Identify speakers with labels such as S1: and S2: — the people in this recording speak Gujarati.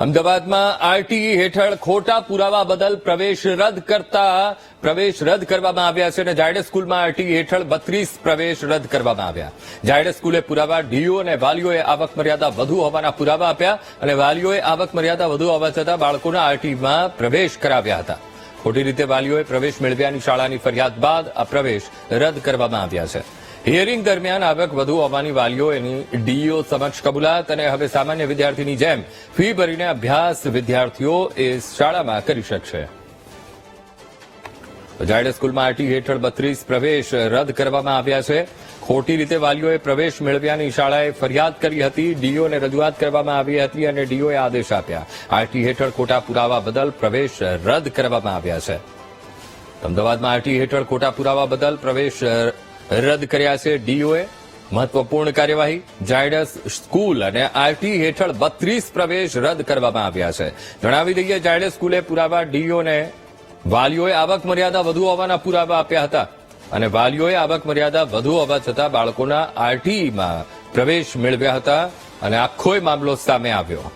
S1: અમદાવાદમાં આરટીઈ હેઠળ ખોટા પુરાવા બદલ પ્રવેશ રદ કરતા પ્રવેશ રદ કરવામાં આવ્યા છે અને જાયડે સ્કૂલમાં આરટીઈ હેઠળ બત્રીસ પ્રવેશ રદ કરવામાં આવ્યા. જાયડે સ્કૂલે પુરાવા ડીઓ અને વાલીઓએ આવક મર્યાદા વધુ હોવાના પુરાવા આપ્યા અને વાલીઓએ આવક મર્યાદા વધુ હોવા છતાં બાળકોના આરટીઈમાં પ્રવેશ કરાવ્યા હતા. ખોટી રીતે વાલીઓએ પ્રવેશ મેળવ્યાની શાળાની ફરિયાદ બાદ આ પ્રવેશ રદ કરવામાં આવ્યા છે. હિયરિંગ દરમિયાન આવક વધુ હોવાની વાલીઓની ડીઈઓ સમક્ષ કબૂલાત અને હવે સામાન્ય વિદ્યાર્થીની જેમ ફી ભરીને અભ્યાસ વિદ્યાર્થીઓ એ શાળામાં કરી શકશે. જાયડ સ્કૂલમાં આરટી હેઠળ બત્રીસ પ્રવેશ રદ કરવામાં આવ્યા છે. ખોટી રીતે વાલીઓએ પ્રવેશ મેળવ્યાની શાળાએ ફરિયાદ કરી હતી. ડીઓને રજૂઆત કરવામાં આવી હતી અને ડીઓએ આદેશ આપ્યા. આરટી હેઠળ ખોટા પુરાવા બદલ પ્રવેશ રદ કરવામાં આવ્યા છે. અમદાવાદમાં આરટી હેઠળ ખોટા પુરાવા બદલ પ્રવેશ રદ કર્યા છે ડીઓએ. મહત્વપૂર્ણ કાર્યવાહી ઝાયડસ સ્કૂલ અને આરટી હેઠળ બત્રીસ પ્રવેશ રદ કરવામાં આવ્યા છે. જણાવી દઈએ, ઝાયડસ સ્કૂલે પુરાવા ડીઓને વાલીઓએ આવક મર્યાદા વધુ હોવાના પુરાવા આપ્યા હતા અને વાલીઓએ આવક મર્યાદા વધુ હોવા છતાં બાળકોના આરટીઈમાં પ્રવેશ મેળવ્યા હતા અને આખોય મામલો સામે આવ્યો.